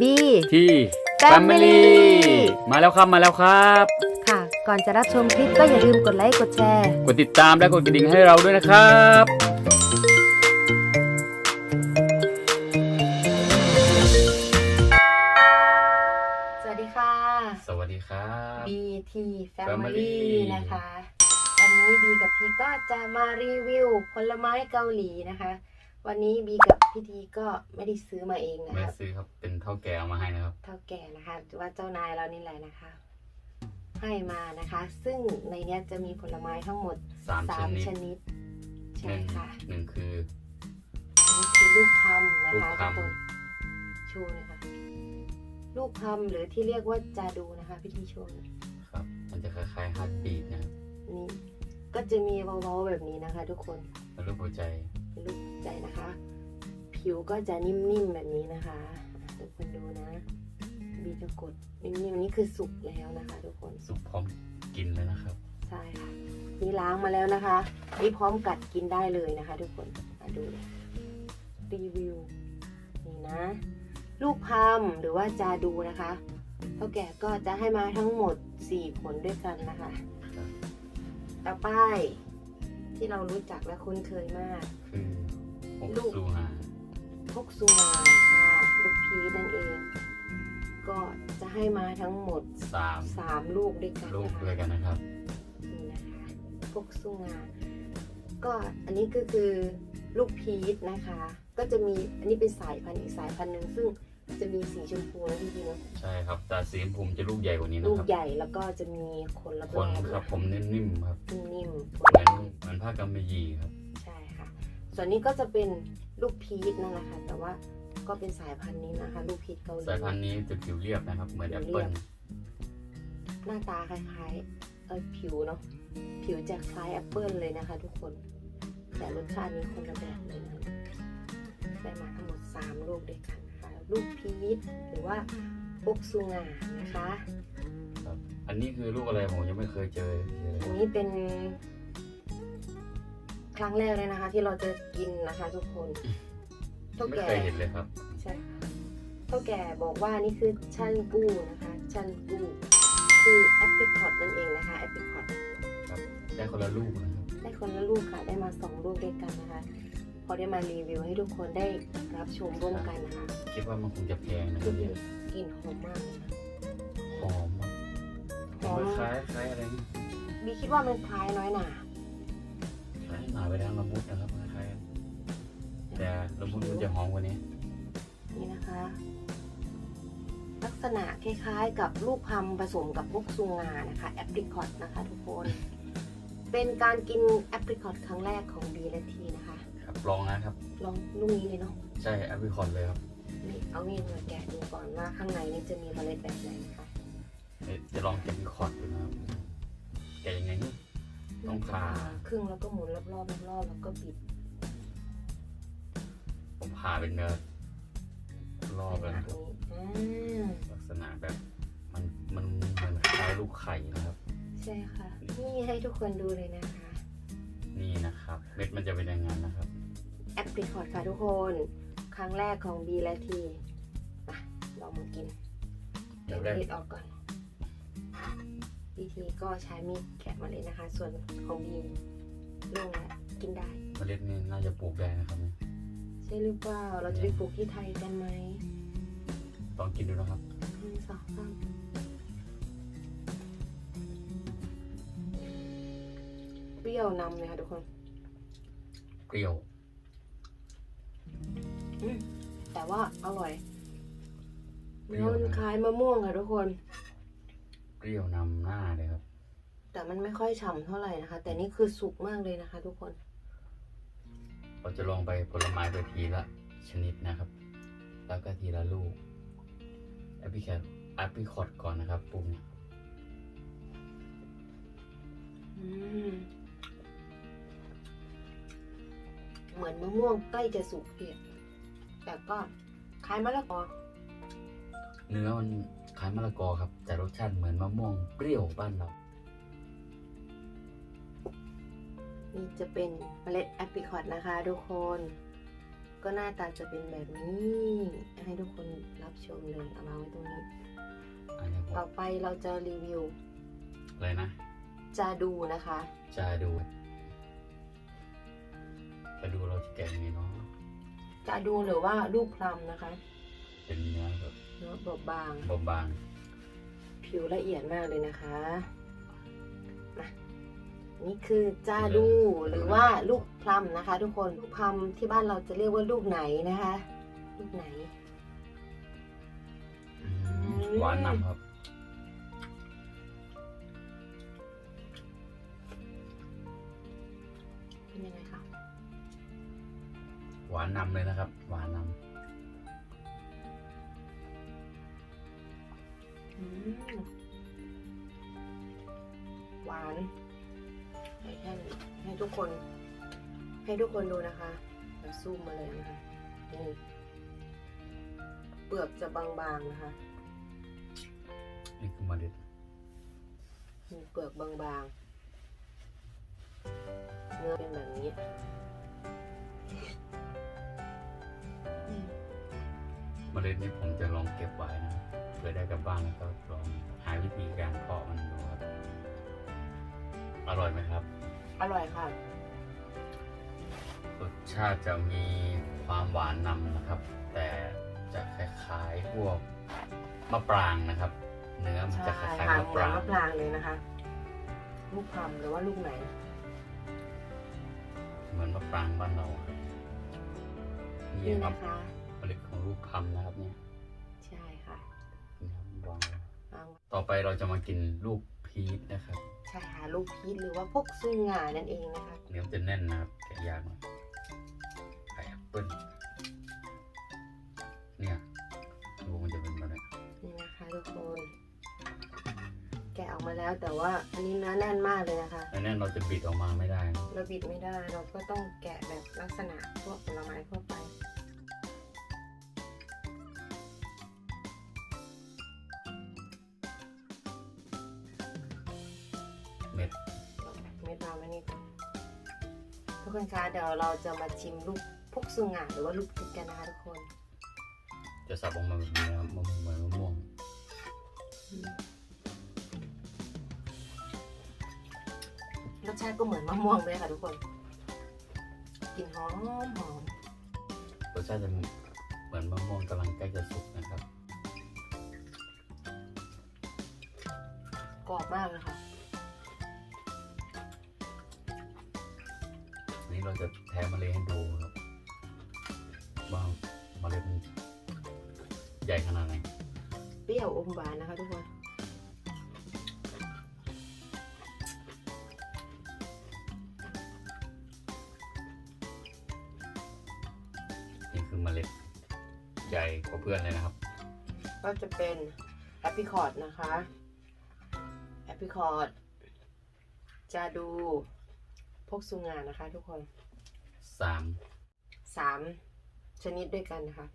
B ที่ Family มาแล้วครับมาแล้วครับ ค่ะ ก่อนจะรับชมคลิปก็อย่าลืมกดไลค์กดแชร์ กดติดตามและกดกระดิ่งให้เราด้วยนะครับ สวัสดีค่ะ สวัสดีครับ BT Family Family นะคะ วันนี้บีกับพีก็จะมารีวิวผลไม้เกาหลีนะคะ วันนี้บีกับพี่ทีก็ไม่ได้ซื้อมาเองนะแม่คะซื้อครับ เป็นเท่าแก่เอามาให้นะครับ เท่าแก่นะคะหรือว่าเจ้านายเรานี่แหละนะคะ ให้มานะคะ ซึ่งในเนี้ยจะมีผลไม้ทั้งหมดสามสามชนิดชนิดหใช่นึ่งค่ะหนึ่งคือนี่คือลูกพลัมนะลูกคะพลัทุกม คนชูนะคะ ลูกพลัมหรือที่เรียกว่าจาดูนะคะพิธีโชว์หน่อยครับ มันจะคล้ายๆฮาร์ดบีดนะครับนี่ก็จะมีเบาๆแบบนี้นะคะ ทุกคน แล้วรูปหัวใจเป็นรูป ใจนะคะ ผิวก็จะนิ่มๆแบบนี้นะคะอะทุกคนดูนะบีจะกดนิ่มๆนี่คือสุกแล้วนะคะ ทุกคนสุกพร้อมกินแล้วนะครับ ใช่ค่ะนี่ล้างมาแล้วนะคะนี่พร้อมกัดกินได้เลยนะคะ ทุกคนมาดูเลยรีวิวนี่นะ ลูกพลัมหรือว่าจาดูนะคะเท่าแก่ก็จะให้มาทั้งหมด 4 ผลด้วยกันนะคะครับต่อไปที่เรารู้จักและคุ้นเคยมากคือ หกลูกซูฮาพกซูงาค่ะลูกพีชนั่นเอง ก็จะให้มาทั้งหมดสาม3ลูกด้วยกันลูกนะคะด้วยกันนะครับนี่นะคะพวกสู้งานก็อันนี้ก็คือลูกพีชนะคะ ก็จะมีอันนี้เป็นสายพันธุ์อีกสายพันธุ์หนึ่งซึ่งจะมีสีชมพูนะพี่พีเนาะใช่ครับ แต่สีชมพูมจะลูกใหญ่กว่านี้นะลูกครับใหญ่แล้วก็จะมีขนรคอนบครับผมนิ่มๆครับๆนิ่มเหมือนเหมือนผ้ากำมะหยี่ครับๆใช่ค่ะ ส่วนนี้ก็จะเป็นลูกพีชนั่นแหละค่ะ แต่ว่าก็เป็นสายพันธุ์นี้นะคะ ลูกพีชเกาหลีสายพันธุ์นี้จะผิวเรียบนะครับ เหมือนแอปเปิ้ลหน้าตาคล้ายๆเออผิวเนาะผิวจะคล้ายแอปเปิลเลยนะคะ ทุกคน แต่รสชาตินี้คนละแบบเลยนะได้มาทั้งหมด 3 ลูกด้วยกันนะคะลูกพีชหรือว่าพวกซูงานะคะครับอันนี้คือลูกอะไรผมยังไม่เคยเจอเจอเลยอันนี้เป็น ครั้งแรกเลยนะคะ ที่เราจะกินนะคะ ทุกคนเท่าไม่แก่เคยเห็นเลยครับ ใช่ค่ะเท่าแก่บอกว่านี่คือชันกู้นะคะชันกู้คือแอปเปิลคอตนั่นเองนะคะแอปเปิลคอตครับได้คนละลูกนะครับ ได้คนละลูกค่ะได้มาสองลูกด้วยกันนะคะพอได้มารีวิวให้ทุกคนได้รับชมร่วมกันนะคะคิดว่ามันคงจะแพงนะคคืรัอบเนี่ยกลิ่นหอมมากเลยนะหอมอะหอมคล้ายคล้ายอะไรนะบีคิดว่ามันคล้ายน้อยหนา คล้ายหนาไปทางละมุดนะครับคล้ายกันแต่ละมุดมันจะหอมกว่านี้ นี่นะคะ ลักษณะคล้ายๆ กับลูกพลัมผสมกับพวกซูงานะคะแอปริคอตนะคะทุกคน เป็นการกินแอปริคอตครั้งแรกของบีและทีนะคะ ครับลองนะครับ ลองลูกนี้เลยเนาะใช่แอปเปิลคอนเลยครับนี่เอามีดมาแกะดูก่อนว่าข้างในนี่จะมีเมล็ดแบบไหนนะคะเดี๋ยวจะลองแกะคอร์ดดูนะครับแกะยังไงนี่ ต้องผ่าครึ่งแล้วก็หมุนรอบๆรอบๆแล้วก็บิดผมผ่าเป็นเนื้อรอบแล้วแบนะบครับนี้อ่าลักษณะแบบมันมันเหมือนคล้ายลูกไข่นะครับ ใช่ค่ะ นี่ให้ทุกคนดูเลยนะคะ นี่นะครับเม็ดมันจะเป็นอย่างนั้นนะครับแอปพลิคอร์ดค่ะทุกคน ครั้งแรกของบีและทีมาลองมากินเดี๋เดี๋ยยววได้รีดออกก่อน บีทีก็ใช้มีดแกะมาเลยนะคะ ส่วนของบีโล่งแล้วกินได้เมล็ดนี่น่าจะปลูกได้นะครับเนี่ยใช่หรือเปล่าเราจะไปปลูกที่ไทยกันไหมลองกินดูนะครับหนึ่งสองสามเปรี้ยวนำเลยค่ะทุกคนเปรี้ยวแต่ว่าอร่อยเปรี้เนื้ยอวมันนะคล้ายมะม่วงค่ะทุกคน เปรี้ยวนำหน้าเลยครับ แต่มันไม่ค่อยฉ่ำเท่าไหร่นะคะ แต่นี่คือสุกมากเลยนะคะ ทุกคนเราจะลองไปผลไม้ไปทีละชนิดนะครับ แล้วก็ทีละลูกแอปเปิลแคทแอปเปิลคอดก่อนนะครับปรุงอืมเหมือนมะม่วงใกล้จะสุกเพียแต่ก็คล้ายมะละกอเนื้อมัน คล้ายมะละกอครับ แต่รสชาติเหมือนมะม่วงเปรี้ยวบ้านเรา นี่จะเป็นเมล็ดแอปริคอตนะคะทุกคน ก็หน้าตาจะเป็นแบบนี้ ให้ทุกคนรับชมเลยเอามาไว้ตรงนี้ อันนี้ผมต่อไปเราจะรีวิวอะไรนะ จาดูนะคะ จะดูจะดูเราจะแกะยังไงเนาะ จาดูหรือว่าลูกพลัมนะคะ เป็นเนื้อแบบเนื้อเบาบางบาง ผิวละเอียดมากเลยนะคะมานี่คือจาดูหรือว่าลูกพลัมนะคะ ทุกคนลูกพลัมที่บ้านเราจะเรียกว่าลูกไหนนะคะ ลูกไหนๆอืมหวานนำครับเป็นยังไงคะหวานนำเลยนะครับ หวานนอื หวานให้ท่านให้ทุกคน ให้ทุกคนดูนะคะเราซูมมาเลยนะคะนี่เปลือกจะบางๆนะคะำนี่คือเมล็ดมีเปลือกบางๆเนื้อเป็นแบบนี้อืมเมล็ดนี้ผมจะลองเก็บไว้นะครับ เพื่อได้กลับบ้านแล้วก็ลองหาวิธีการเพาะมันดูครับอร่อยไหมครับ อร่อยค่ะรสชาติจะมีความหวานนำนะครับ แต่จะคล้ายๆพวกมะปรางนะครับ เนื้อมันใช่จะคล้ายค่ะๆมะเหปมือนรางมะปรางเลยนะคะ ลูกพลัมหรือว่าลูกไหน เหมือนมะปรางบ้านเราครับนี่นี่ครันะบคะเมล็ดของลูกพลัมนะครับเนี่ย ต่อไปเราจะมากินลูกพีชนะครับ ใช่ค่ะลูกพีชหรือว่าพวกซุงหงานั่นเองนะคะเนื้อมันจะแน่นนะครับแกะยากหน่อยไข่แอปเปิ้ลเนี่ยลูกมันจะเป็นแบบนี้นี่นะคะทุกคน แกะออกมาแล้วแต่ว่าอันนี้เนื้อแน่นมากเลยนะคะแล้วเนี่ยเราจะบิดออกมาไม่ได้นะเราบิดไม่ได้เราก็ต้องแกะแบบลักษณะพวกผลไม้ทั่วไป เม็ดเม็ดมาไว้นี่ก่อนทุกคนคะเดี๋ยวเราจะมาชิมลูกพวกซุงหงาหรือว่าลูกพริกกันนะคะทุกคน จะสับออกมาแบบนี้นะครับมะม่วงเหมือนมะม่วงรสชาติก็เหมือนมะม่วงเลยค่ะทุกคนกลิ่นหอมหอมรสชาติจะเหมือนมะม่วงกำลังใกล้จะสุกนะครับกรอบมากเลยค่ะ เราจะแทะเมล็ดให้ดูครับว่าเมล็ดมันใหญ่ขนาดไหนเปรี้ยวอมหวานนะคะทุกคนนี่คือเมล็ดใหญ่กว่าเพื่อนเลยนะครับ ก็จะเป็นแอป i ิคอร์ดนะคะแอป i ิคอร์ดจะดูพวกซุงงานนะคะทุกคน สามสามชนิดด้วยกันนะคะ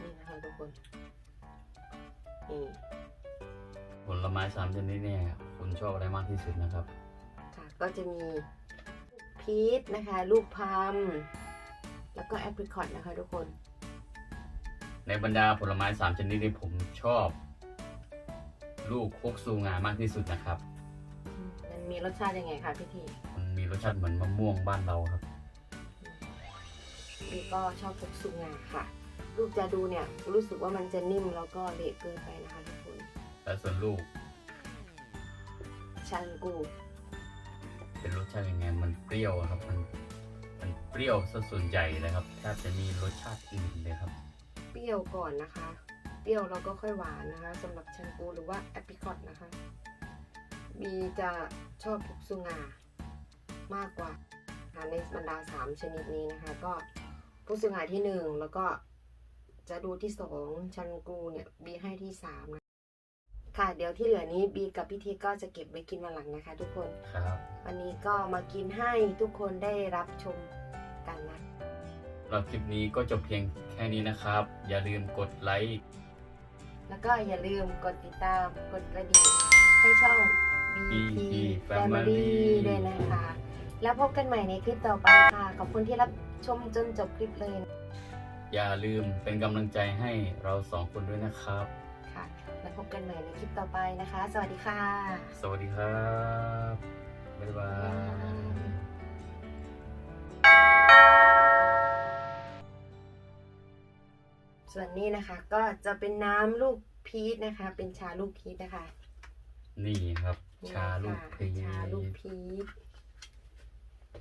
นี่นะคะทุกคน นี่ผลไม้สามชนิดเนี่ยคุณชอบอะไรมากที่สุดนะครับ ค่ะ ก็จะมีพีชนะคะ ลูกพลัมแล้วก็แอป i ิคอร์ดนะคะทุกคน ในบรรดาผลไม้สามชนิดที่ผมชอบ ลูกโคกซูงามากที่สุดนะครับมันมี รสชาติยังไงคะพี่ทีมันมีรสชาติเหมือนมะม่วงบ้านเราครับพี่ก็ชอบพวกซุงงาค่ะ ลูกจะดูเนี่ยรู้สึกว่ามันจะนิ่มแล้วก็เละเกินไปนะคะทุกคนและส่วนลูก ชันกู เป็นรสชาติยังไงมันเปรี้ยวอะครับมันมันเปรี้ยวซะส่วนใหญ่เลยครับแทบจะมีรสชาติอื่นเลยครับ เปรี้ยวก่อนนะคะ เปรี้ยวแล้วก็ค่อยหวานนะคะสำหรับชันกูหรือว่าแอปริคอตนะคะ บีจะชอบพวกซุงงามากกว่าค่ะในบรรดาสามชนิดนี้นะคะ ก็พวกซุงงาที่หนึ่งแล้วก็จะดูที่สองชันกูเนี่ยบีให้ที่สามนะ ค่ะ เดี๋ยวที่เหลือนี้บีกับพี่ทีก็จะเก็บไว้กินวันหลังนะคะ ทุกคนครับวันนี้ก็มากินให้ทุกคนได้รับชมกันนะเราคลิปนี้ก็จบเพียงแค่นี้นะครับ อย่าลืมกดไลค์แล้วก็อย่าลืมกดติดตามกดกระดิ่งให้ช่อง BP BP Family Family ด้วยนะคะ แล้วพบกันใหม่ในคลิปต่อไปค่ะ ขอบคุณที่รับชมจนจบคลิปเลยอย่าลืมเป็นกำลังใจให้เราสองคนด้วยนะครับ ค่ะ แล้วพบกันใหม่ในคลิปต่อไปนะคะ สวัสดีค่ะ สวัสดีครับ บ๊ายบายส่วนนี้นะคะก็จะเป็นน้ำลูกพีชนะคะ เป็นชาลูกพีชนะคะ นี่ครับนี่ ชาลูกค่ะพีชชาลูกพีช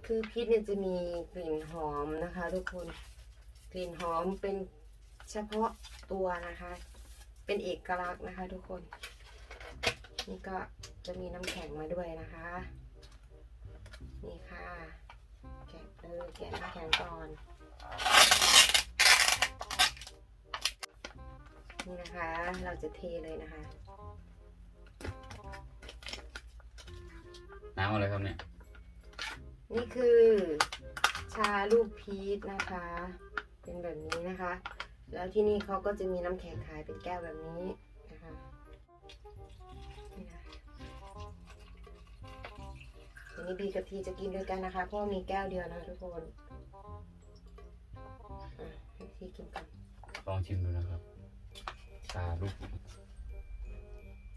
คือพีชเนี่ยจะมีกลิ่นหอมนะคะ ทุกคนกลิ่นหอมเป็นเฉพาะตัวนะคะ เป็นเอกลักษณ์นะคะ ทุกคน นี่ก็จะมีน้ำแข็งมาด้วยนะคะ นี่ค่ะแกะเลยแกะน้ำแข็งก่อนนี่นะคะ เราจะเทเลยนะคะ น้ำอะไรครับเนี่ย นี่คือ ชาลูกพีชนะคะ เป็นแบบนี้นะคะ แล้วที่นี่เขาก็จะมีน้ำแข็งขายเป็นแก้วแบบนี้นะคะนี่นะทีนี้บีกับทีจะกินด้วยกันนะคะ เพราะว่ามีแก้วเดียวนะคะทุกคนอะให้ทีกินกันลองชิมดูนะครับ ชาลูก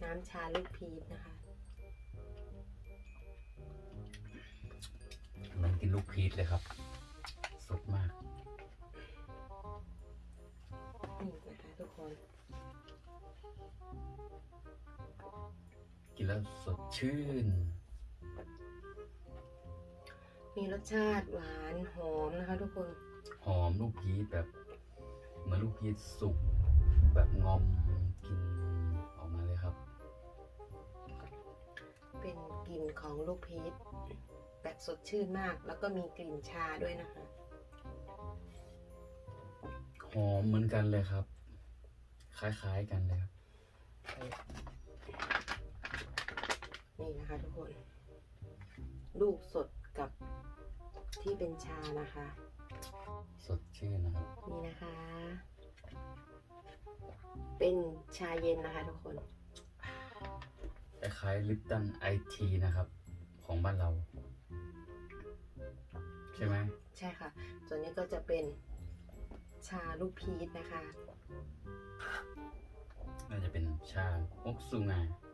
น้ำชาลูกพีชนะคะ กินลูกพีชเลยครับ สดมาก นี่นะคะทุกคน กินแล้วสดชื่น มีรสชาติหวานหอมนะคะทุกคน หอมลูกพีชแบบเหมือนลูกพีชสุก แบบงอมกินออกมาเลยครับ เป็นกลิ่นของลูกพีช แบบสดชื่นมาก แล้วก็มีกลิ่นชาด้วยนะคะ หอมเหมือนกันเลยครับ คล้ายๆกันเลยครับ นี่นะคะทุกคน ลูกสดกับที่เป็นชานะคะ สดชื่นนะครับ นี่นะคะ เป็นชาเย็นนะคะทุกคนคล้ายๆลิปตันไอทีนะครับ ของบ้านเรา ใช่ไหมใช่ค่ะ ส่วนนี้ก็จะเป็นชาลูกพีชนะคะ น่าจะเป็นชาฮกซูงาที